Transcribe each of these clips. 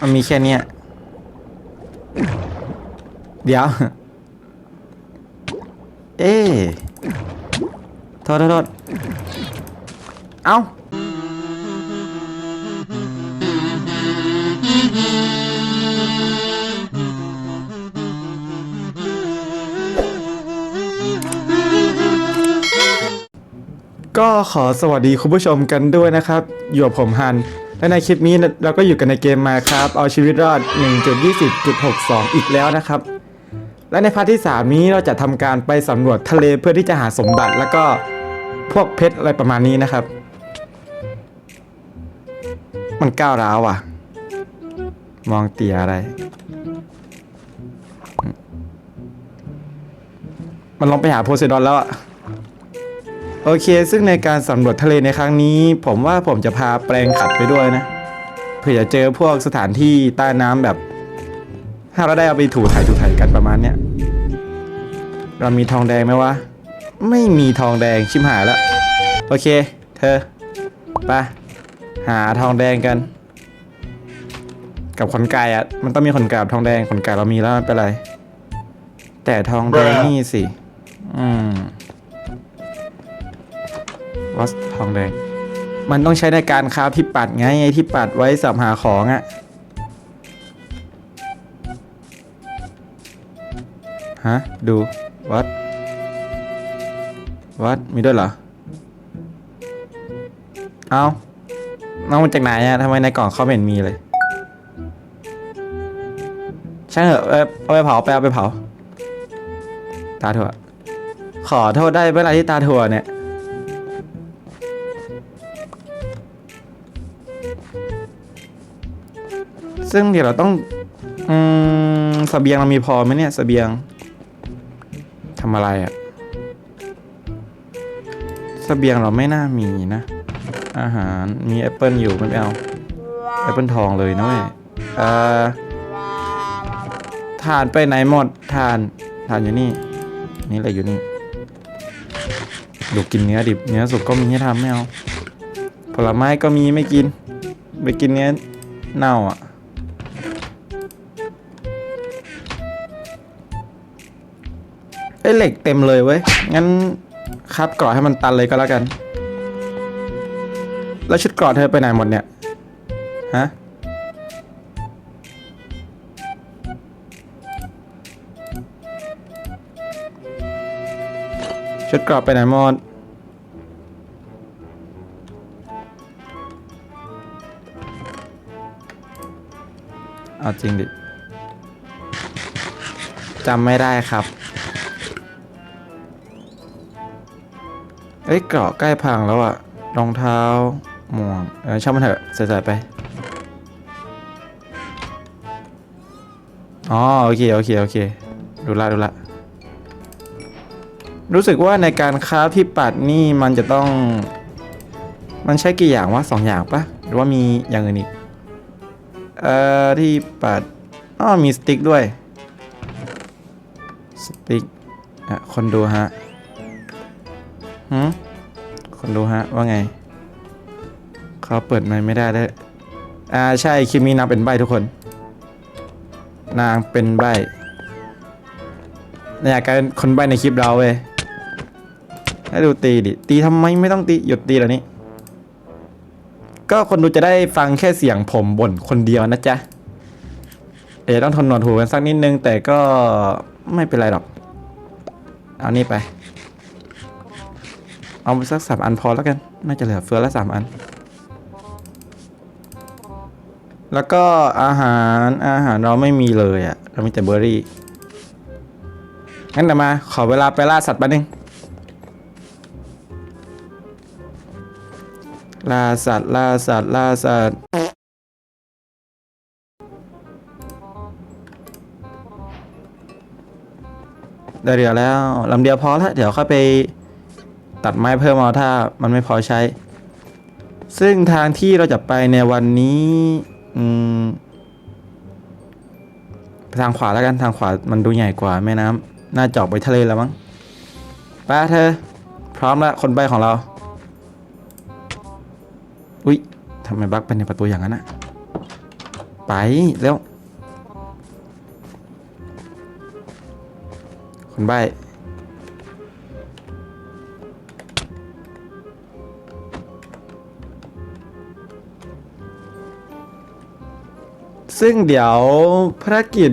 มันมีแค่เนี้ยเดี๋ยว เอ๊ะโทษโทษโทษเอ้าก็ขอสวัสดีคุณผู้ชมกันด้วยนะครับ อยู่กับผมฮัน และในคลิปนี้เราก็อยู่กันในเกมมาครับเอาชีวิตรอด 1.20.62 อีกแล้วนะครับ และในพาร์ทที่ 3 นี้เราจะทำการไปสำรวจทะเลเพื่อที่จะหาสมบัติแล้วก็พวกเพชรอะไรประมาณนี้นะครับ มันก้าวร้าวอะ มองเตียอะไร มันลงไปหาโพไซดอนแล้วอะ โอเค ซึ่งในการสำรวจทะเลในครั้งนี้ ผมว่าผมจะพาแปลงขัดไปด้วยนะ เผื่อจะเจอพวกสถานที่ใต้น้ำแบบ ถ้าเราได้เอาไปถูถ่ายถูถ่ายกันประมาณเนี้ย เรามีทองแดงไหมวะ ไม่มีทองแดงชิมหายแล้ว โอเค เธอไปหาทองแดงกัน กับขนไก่อะมันต้องมีขนไก่กับทองแดงขนไก่เรามีแล้วไม่เป็นไร แต่ทองแดงนี่สิ อืม วัสทองแดง มันต้องใช้ในการคราฟที่ปัดไงไอ้ที่ปัดไว้สับหาของอะฮะ ดูวัดวัดมีด้วยเหรอ เอาน้องมาจากไหนอะทำไมในกล่องเขาไม่เห็นมีเลยใช่เหรอะเอาไปเผาไปเอาไปเผา ตาถั่ว ขอโทษได้เวลาที่ตาถั่วเนี่ย ซึ่งเดี๋ยวเราต้อง อืมสเบียงเรามีพอไหมเนี่ยสเบียงทำอะไรอะ่ะสเบียงเราไม่น่ามีนะ อาหารมีแอปเปิลอยู่ไม่เอาแอปเปิลทองเลยนะเว้ยเอ่อทานไปไหนหมดทานทานอยู่นี่ นี่อะไรอยู่นี่ดูกินเนื้อดิบเนื้อสุกก็มีให้ทำไม่เอาผลไม้ก็มีไม่กิน ไปกินเนื้อเน่าอะ เหล็กเต็มเลยเว้ย งั้นคัดกราะให้มันตันเลยก็แล้วกัน แล้วชุดกราะเธอไปไหนหมดเนี่ย ฮะ ชุดกราะไปไหนหมดเอาจริงดิจำไม่ได้ครับ เอ้ยเกราะใกล้พังแล้วอะรองเท้าหมวกเออช่างมันเถอะใส่ๆไปอ๋อโอเคโอเคโอเคดูละดูละรู้สึกว่าในการคราที่ปัดนี่มันจะต้อง มันใช้กี่อย่างวะสองอย่างปะหรือว่ามีอย่างอื่นอีกเอ่อที่ปัดอ๋อมีสติ๊กด้วยสติ๊กอะคนดูฮะ หืมคนดูฮะ ว่าไง เขาเปิดไมค์ไม่ได้เลยอ่าใช่คลิปนี้นางเป็นใบทุกคน นางเป็นใบนอยากกลายเป็นคนใบในคลิปเราเว้ยให้ดูตีดิ ตีทำไมไม่ต้องตีหยุดตีแล้วนี้ ก็คนดูจะได้ฟังแค่เสียงผมบ่นคนเดียวนะจ๊ะ เอ๋ต้องทนหนวดหูกันสักนิดนึง แต่ก็ไม่เป็นไรหรอก เอานี่ไป เอาไปสักสามอันพอแล้วกัน น่าจะเหลือเฟือละสามอัน แล้วก็อาหารอาหารเราไม่มีเลยอะ่ะ เรามีแต่เบอร์รี่ งั้นเดี๋ยวมาขอเวลาไปล่าสัตว์แป๊บนึง ล่าสัตว์ล่าสัตว์ล่าสัตว์ได้เรือแล้วลำเดียวพอแล้วเดี๋ยวค่อยไป ตัดไม้เพิ่มเอาถ้ามันไม่พอใช้ ซึ่งทางที่เราจะไปในวันนี้ทางขวาแล้วกันทางขวามันดูใหญ่กว่าแม่น้ำน่าจอกไปทะเลแล้วมั้งไป้าเธอ พร้อมแล้วคนใบของเรา อุ้ยทำไมบักเป็นในประตูอย่างนั้นอะไปแล้วคนใบ ซึ่งเดี๋ยวภารกิจ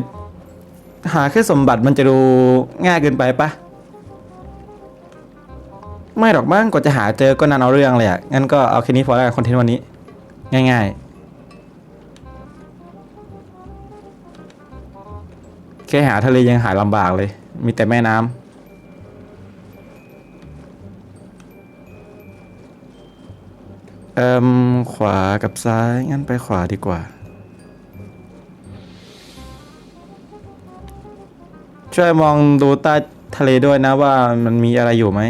หาแค่สมบัติมันจะดูง่ายเกินไปปะไม่หรอกมั้งกว่าจะหาเจอก็นานเอาเรื่องเลยอะงั้นก็เอาแค่นี้พอแล้วกันคอนเทนต์วันนี้ ง่ายๆ แค่หาทะเลยังหาลำบากเลย มีแต่แม่น้ำเอิมขวากับซ้าย งั้นไปขวาดีกว่า ช่วยมองดูใต้ทะเลด้วยนะว่ามันมีอะไรอยู่ไหม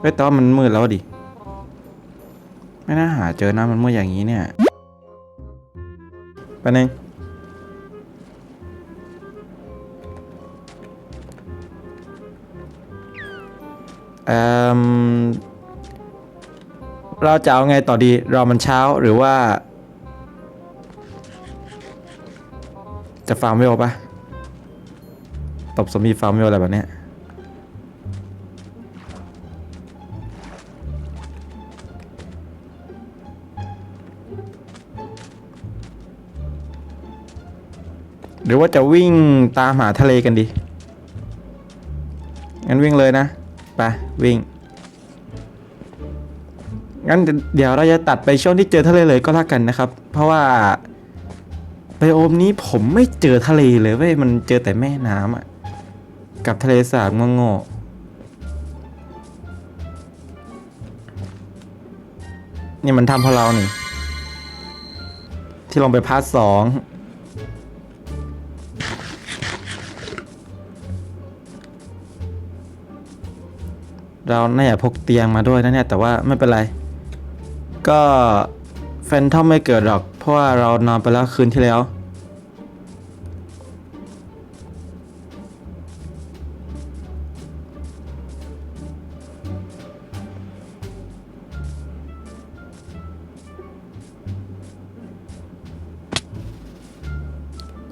เฮ้ยแต่ว่ามันมืดแล้วดิ ไม่น่าหาเจอนะมันมืดอย่างนี้เนี่ยไปบนึงเอ่มเราจะเอาไงต่อดีรอมันเช้าหรือว่า จะฟาร์มเวลปะตบสมีฟาร์มเวลอะไรแบบเนี้ยหรือว่าจะวิ่งตามหาทะเลกันดี งั้นวิ่งเลยนะ ไป วิ่ง งั้นเดี๋ยวเราจะตัดไปช่วงที่เจอทะเลเลยก็แล้วกันนะครับ เพราะว่า บโอมนี้ผมไม่เจอทะเลเลยเว้ยมันเจอแต่แม่น้ำอะกับทะเลสาบโง่ๆนี่มันทำเพราะเรานี่ ที่ลงไปพาร์ทสองเราน่าจะพกเตียงมาด้วยนะเนี่ย แต่ว่าไม่เป็นไร ก็แฟนทอมไม่เกิดหรอก เพราะว่าเรานอนไปแล้วคืนที่แล้ว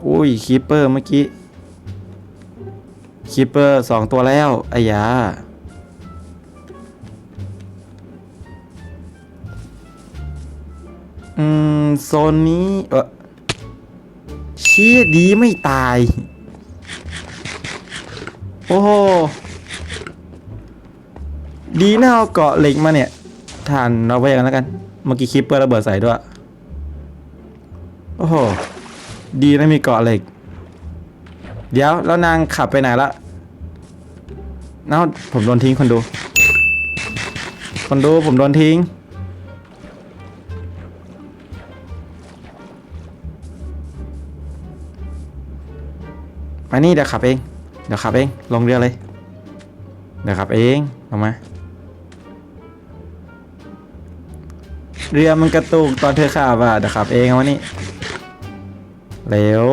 อุ้ยคีปเปอร์เมื่อกี้คีปเปอร์สองตัวแล้วไอ้ยา โซนนี้เออเชี่ยดีไม่ตาย โอ้โห ดีนะเอาเกาะเหล็กมาเนี่ยทานเราไว้กันแล้วกัน เมื่อกี้คลิปเปอร์ระเบิดใส่ด้วย โอ้โห ดีนะมีเกาะเหล็ก เดี๋ยวแล้วนางขับไปไหนละเอ้าผมโดนทิ้งคนดู คนดูผมโดนทิ้ง มานี่เดี๋ยวขับเอง เดี๋ยวขับเอง ลงเรือเลย เดี๋ยวขับเองลงมา เรือมันกระตุกตอนเธอขับอะ เดี๋ยวขับเองเอาวะนี่ เร็ว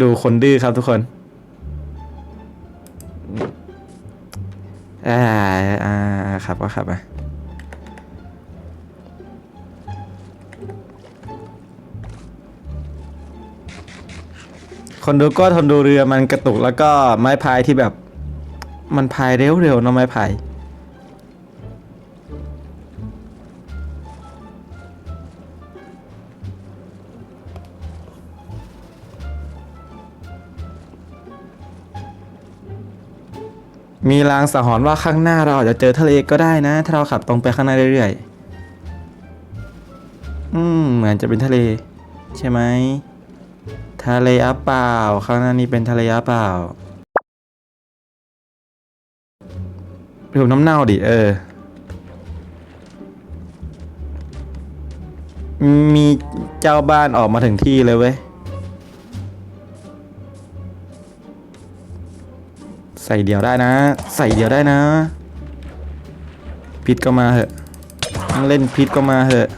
ดูคนดื้อครับทุกคนอ่าอ่าขับก็ขับอะ คนดูก็ทนดูเรือมันกระตุกแล้วก็ไม้พายที่แบบ มันพายเร็วๆเนะไม้พายมีลางสังหรณ์ว่าข้างหน้าเราอาจจะเจอทะเลก็ได้นะ ถ้าเราขับตรงไปข้างหน้าเรื่อยๆ อืม เหมือนจะเป็นทะเล ใช่ไหม ทะเลอัปเปล่า ข้างหน้านี้เป็นทะเลอัปเปล่าดูน้ำเน่าดิเออ มีเจ้าบ้านออกมาถึงที่เลยเว้ย ใส่เดี่ยวได้นะ ใส่เดี่ยวได้นะ พิษก็มาเหอะ เล่นพิษก็มาเหอะ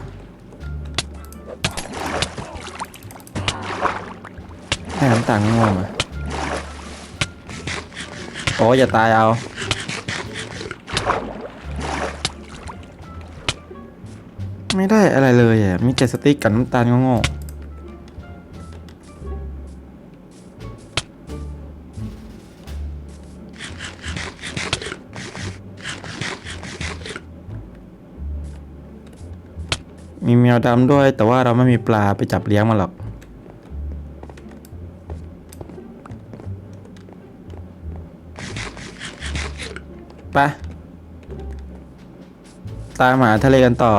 ให้น้ำตาลง่วงมาโอ้ยอย่าตายเอาไม่ได้อะไรเลยอะ มีแต่สติ๊กกับน้ำตาลโง่ๆมีแมวดำด้วย แต่ว่าเราไม่มีปลาไปจับเลี้ยงมันหรอก ไปตามหาทะเลกันต่อ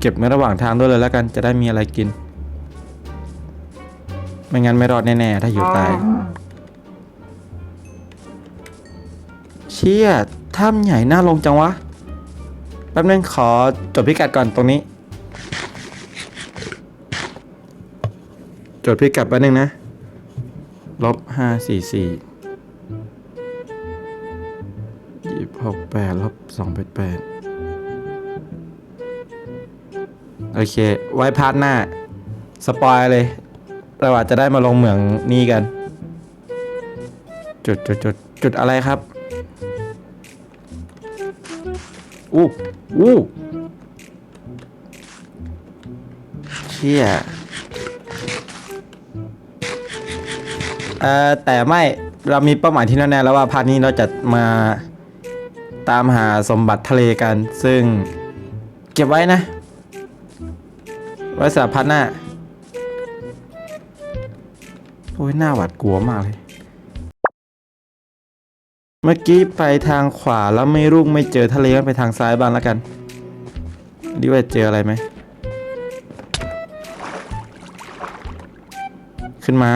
เก็บในระหว่างทางด้วยเลยแล้วกันจะได้มีอะไรกิน ไม่งั้นไม่รอดแน่ๆ ถ้าอยู่ตาย เชี่ยถ้ำใหญ่น่าลงจังวะ แป๊บนึงขอจดพิกัดก่อนตรงนี้ จดพิกัดแป๊บนึงนะลบห้าสี่สี่ยี่หกแปดลบสองแปดแปดโอเค ไว้พาร์ทหน้า สปอยเลยเราอาจจะได้มาลงเหมืองนี้กัน จุดจุดจุดจุดอะไรครับอู้อู้เชี่ย เอ่อแต่ไม่เรามีเป้าหมายที่แน่ๆแล้วว่าพาร์ทนี้เราจะมาตามหาสมบัติทะเลกัน ซึ่งเก็บไว้นะ ไว้สำหรับพาร์ทหน้า โอ้ยหน้าหวาดกลัวมากเลย เมื่อกี้ไปทางขวาแล้วไม่รุ่งไม่เจอทะเลก็ไปทางซ้ายบ้างแล้วกันดีว่าเจออะไรไหมขึ้นมา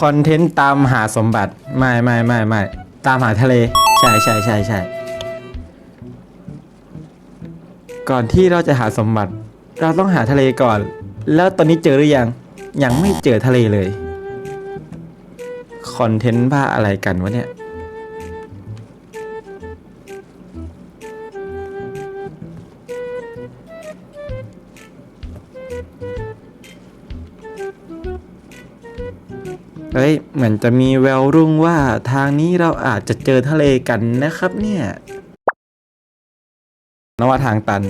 คอนเทนต์ตามหาสมบัติ ไม่ไม่ไม่ไม่ตามหาทะเล ใช่ใช่ใช่ใช่ก่อนที่เราจะหาสมบัติ เราต้องหาทะเลก่อน แล้วตอนนี้เจอหรือยัง ยังไม่เจอทะเลเลย คอนเทนต์บ้าอะไรกันวะเนี่ย เฮ้ยเหมือนจะมีแววรุ่งว่าทางนี้เราอาจจะเจอทะเลกันนะครับเนี่ยนว่าทางตัน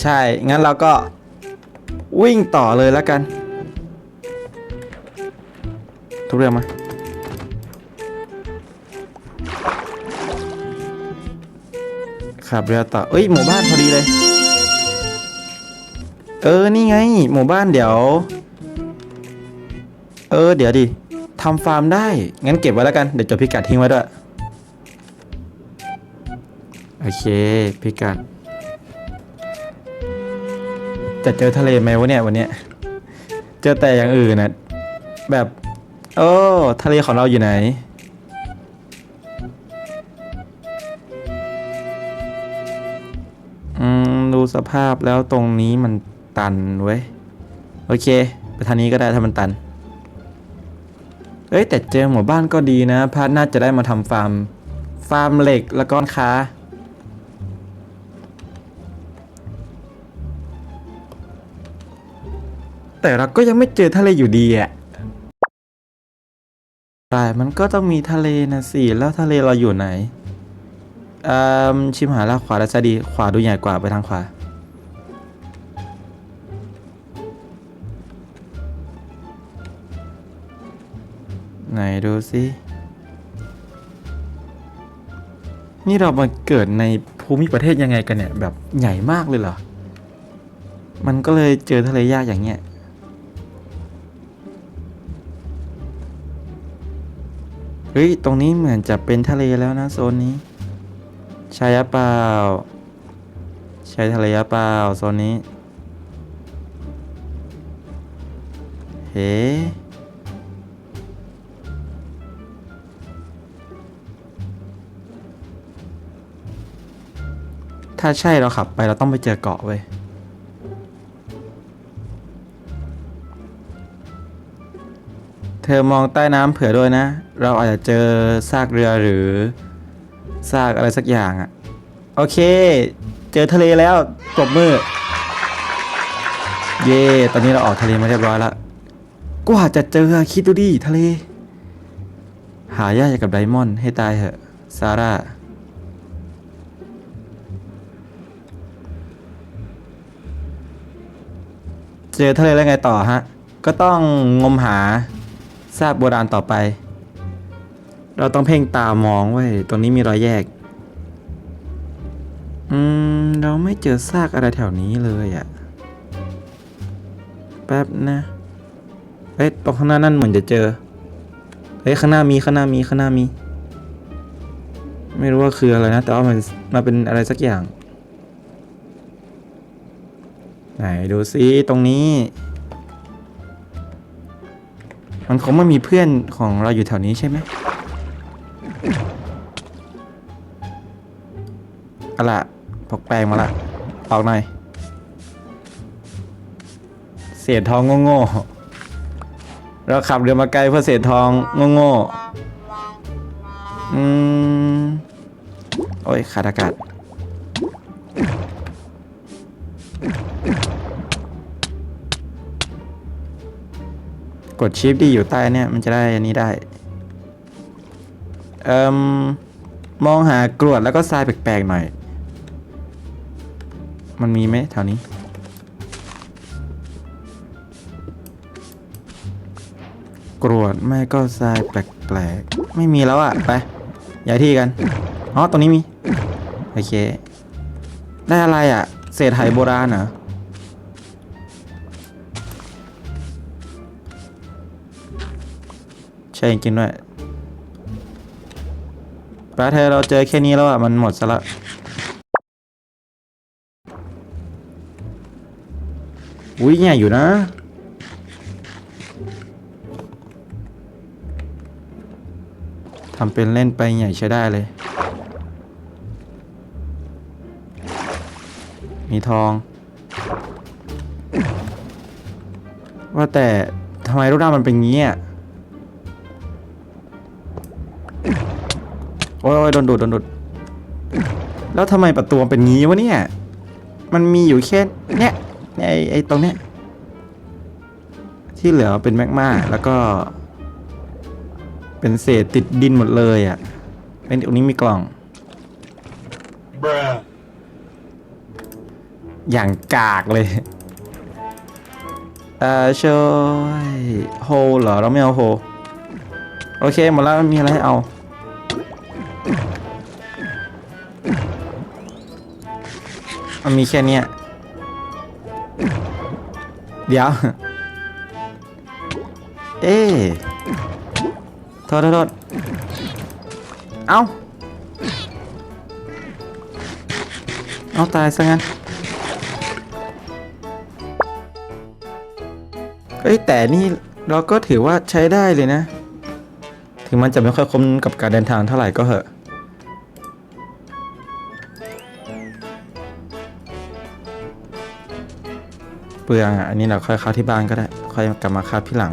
ใช่ งั้นเราก็วิ่งต่อเลยแล้วกัน ทุกเรื่องมาขับเรือต่อเอ้ยหมู่บ้านพอดีเลย เออ นี่ไง หมู่บ้านเดี๋ยว เออเดี๋ยวดิทำฟาร์มได้ งั้นเก็บไว้แล้วกัน เดี๋ยวจดพิกัดทิ้งไว้ด้วย โอเค พิกัด จะเจอทะเลไหมวะเนี่ยวันเนี้ย เจอแต่อย่างอื่นนะแบบโอ้ทะเลของเราอยู่ไหน อืม ดูสภาพแล้วตรงนี้มันตันเว้ย โอเค ไปทางนี้ก็ได้ถ้ามันตัน เอ้ยแต่เจอหมู่บ้านก็ดีนะพาร์ทน่าจะได้มาทำฟาร์ม ฟาร์มเหล็กแล้วก็ค้า แต่เราก็ยังไม่เจอทะเลอยู่ดีอะแต่มันก็ต้องมีทะเลนะสิ แล้วทะเลเราอยู่ไหนอืมชิมหาล้วขวาแล้วจะดี ขวาดูใหญ่กว่าไปทางขวา ไหนดูสินี่เรามาเกิดในภูมิประเทศยังไงกันเนี่ย แบบใหญ่มากเลยเหรอ มันก็เลยเจอทะเลยากอย่างเงี้ย เฮ้ย ตรงนี้เหมือนจะเป็นทะเลแล้วนะโซนนี้ ใช่หรเปล่า ใช่ทะเลหรเปล่าโซนนี้ เฮ้ ถ้าใช่เราขับไปเราต้องไปเจอเกาะเว้ยเธอมองใต้น้ำเผื่อด้วยนะ เราอาจจะเจอซากเรือหรือซากอะไรสักอย่างอะ่ะโอเค เจอทะเลแล้วปรบมือ เย่ตอนนี้เราออกทะเลมาเรียบร้อยแล้วกว่าจะเจอคิดดูดิทะเล หายากกับไดมอนด์ให้ตายเหอะซาร่า จอทะเลแล้วไงต่อฮะ ก็ต้องงมหาซากโบราณต่อไป เราต้องเพ่งตามองไว้ตรงนี้มีรอยแยก อืม เราไม่เจอซากอะไรแถวนี้เลยอะแป๊บนะเอ้ยตรงข้างหน้านั่นเหมือนจะเจอเฮ้ยข้างหน้ามีข้างหน้ามีข้างหน้ามี ไม่รู้ว่าคืออะไรนะ แต่ว่ามันมาเป็นอะไรสักอย่าง ไหนดูซิตรงนี้ มันคงไม่มีเพื่อนของเราอยู่แถวนี้ใช่ไหมอาล่ะพกแปลงมาละออกหน่อย เศษทองโง่ๆเราขับเรือมาไกลเพื่อเศษทองโง่ๆอืม โอ้ยขาดอากาศ กดชิปที่อยู่ใต้เนี่ยมันจะได้อันนี้ได้ เอ่มมองหากรวดแล้วก็ทรายแปลกๆหน่อย มันมีไหมแถวนี้ กรวดไม่ก็ทรายแปลกๆ ไม่มีแล้วอะไปย้ายที่กัน อ๋อ ตรงนี้มี โอเค ได้อะไรอะเศษไหโบราณเหรอ ช่จริงด้วยปลาเธอเราเจอแค่นี้แล้วอะ มันหมดซะละอุ้ยใหญ่อยู่นะ ทำเป็นเล่นไปใหญ่ใช้ได้เลย มีทอง ว่าแต่ทำไมรูปร่างมันเป็นงี้อะ ยโอ้ยโดนดูดโดนดูดแล้วทำไมประตูมันเป็นงี้วะเนี่ย มันมีอยู่แค่เนี้ยไอไอตรงเนี้ยที่เหลือเป็นแมกมาแล้วก็ เป็นเศษติดดินหมดเลยอะเป็นตรงนี้มีกล่อง อย่างกากเลย เอ่อช่วยโฮเหรอเราไม่เอาโฮ โอเคหมดแล้วมีอะไรให้เอา มันมีแค่เนี้ยเดี๋ยว เอ๊ะโทษโทษโทษเอาเอาตายซะงั้น เอ้ยแต่นี่เราก็ถือว่าใช้ได้เลยนะ ถึงมันจะไม่ค่อยคุ้มกับการเดินทางเท่าไหร่ก็เหอะ เปลืองอะ อันนี้เราค่อยเข้าที่บ้านก็ได้ ค่อยกลับมาคาบที่หลัง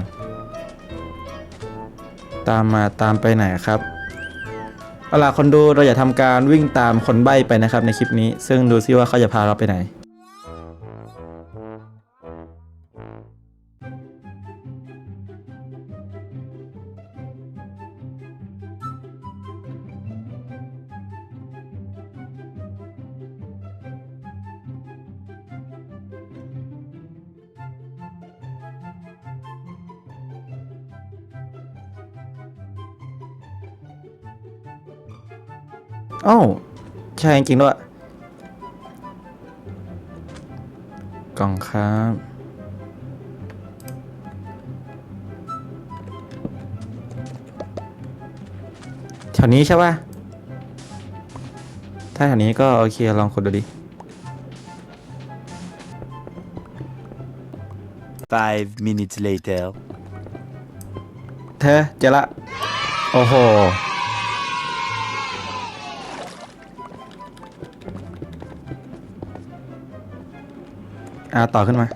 ตามมาตามไปไหนครับเอาล่ะคนดูเราอย่าทำการวิ่งตามคนใบ้ไปนะครับในคลิปนี้ ซึ่งดูซิว่าเขาจะพาเราไปไหน อ้าใช่จริงๆด้วยกล่องครับแถวนี้ใช่ป่ะ ถ้าแถวนี้ก็โอเคลองกดดูดิ Five minutes later. เธอเจอละ โอ้โห อ่าต่อขึ้นมา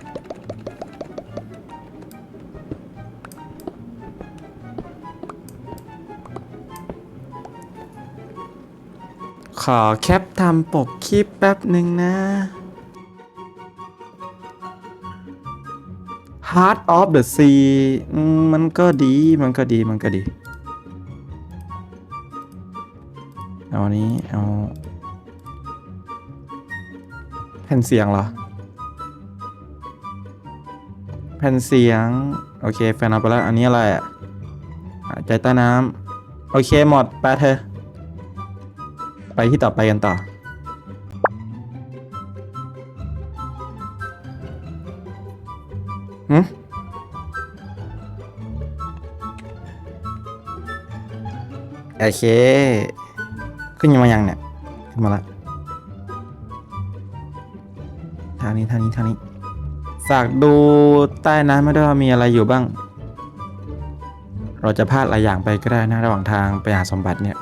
ขอแคปทำปกคลิปแป๊บหนึ่งนะ Heart of the Sea มมันก็ดี มันก็ดี มันก็ดี เอาอันนี้ เอา แผ่นเสียงเหรอ ผ่นเสียง โอเคแฟนเอาไปแล้ว อันนี้อะไรอะใจใต้น้ำโอเคหมดไปเธอ ไปที่ต่อไปกันต่อ หืมโอเค ขึ้นยังมายังเนี่ย ขึ้นมาละทางนี้ทางนี้ทางนี้ ฝากดูใต้น้ำไม่ได้วยว่ามีอะไรอยู่บ้าง เราจะพลาดหลายอย่างไปก็ได้นะระหว่างทางไปหาสมบัติเนี่ย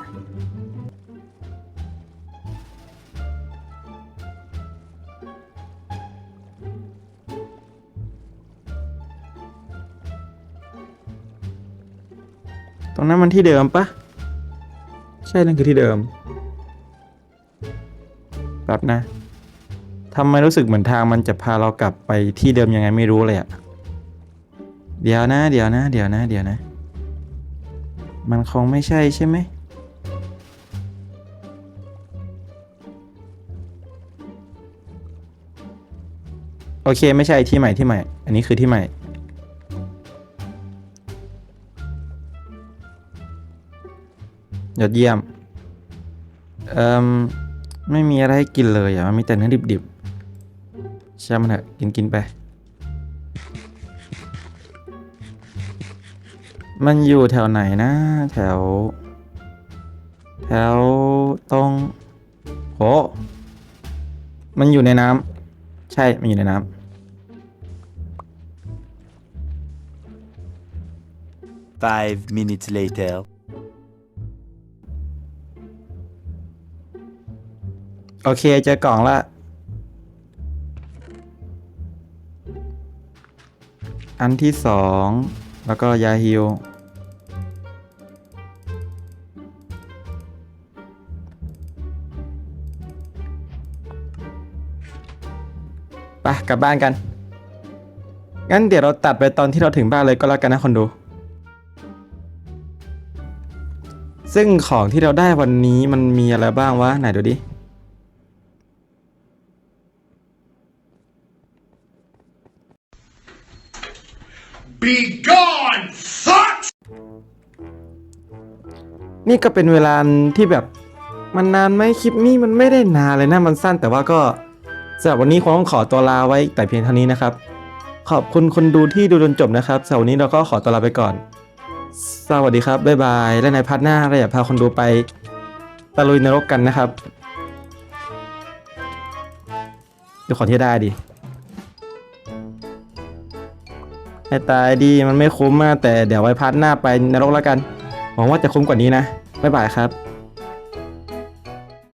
ตรงนั้นมันที่เดิมปะใช่นั่นคือที่เดิม แบบนะ ทำไมรู้สึกเหมือนทางมันจะพาเรากลับไปที่เดิมยังไงไม่รู้เลยอะเดี๋ยวนะ เดี๋ยวนะ เดี๋ยวนะ เดี๋ยวนะ มันคงไม่ใช่ใช่ไหม โอเคไม่ใช่ที่ใหม่ที่ใหม่ อันนี้คือที่ใหม่ ยอดเยี่ยม เอ่มไม่มีอะไรให้กินเลยอะ มันมีแต่เนื้อดิบๆ ช่างมันเถอะกินกินไป มันอยู่แถวไหนนะ แถว แถวตรงโหมันอยู่ในน้ำใช่ มันอยู่ในน้ำ Five minutes later. โอเค เจอกล่องละ อันที่สองแล้วก็ยาฮิวไปกลับบ้านกัน งั้นเดี๋ยวเราตัดไปตอนที่เราถึงบ้านเลยก็แล้วกันนะคนดู ซึ่งของที่เราได้วันนี้มันมีอะไรบ้างวะ ไหนดูดิ Be gone, fuck! นี่ก็เป็นเวลาที่แบบมันนานไหมคลิปนี้มันไม่ได้นานเลยนะมันสั้นแต่ว่าก็สำหรับวันนี้คงต้องขอตัวลาไว้แต่เพียงเท่านี้นะครับ ขอบคุณคนดูที่ดูจนจบนะครับสำหรับวันนี้เราก็ขอตัวลาไปก่อน สวัสดีครับ บ๊ายบาย และในพาร์ทหน้าเราอยากพาคนดูไปตะลุยนรกกันนะครับดูขอที่ได้ดิ ให้ตายดีมันไม่คุ้มมากแต่เดี๋ยวไว้พาร์ทหน้าไปนรกแล้วกันหวังว่าจะคุ้มกว่านี้นะบ๊ายบายครับ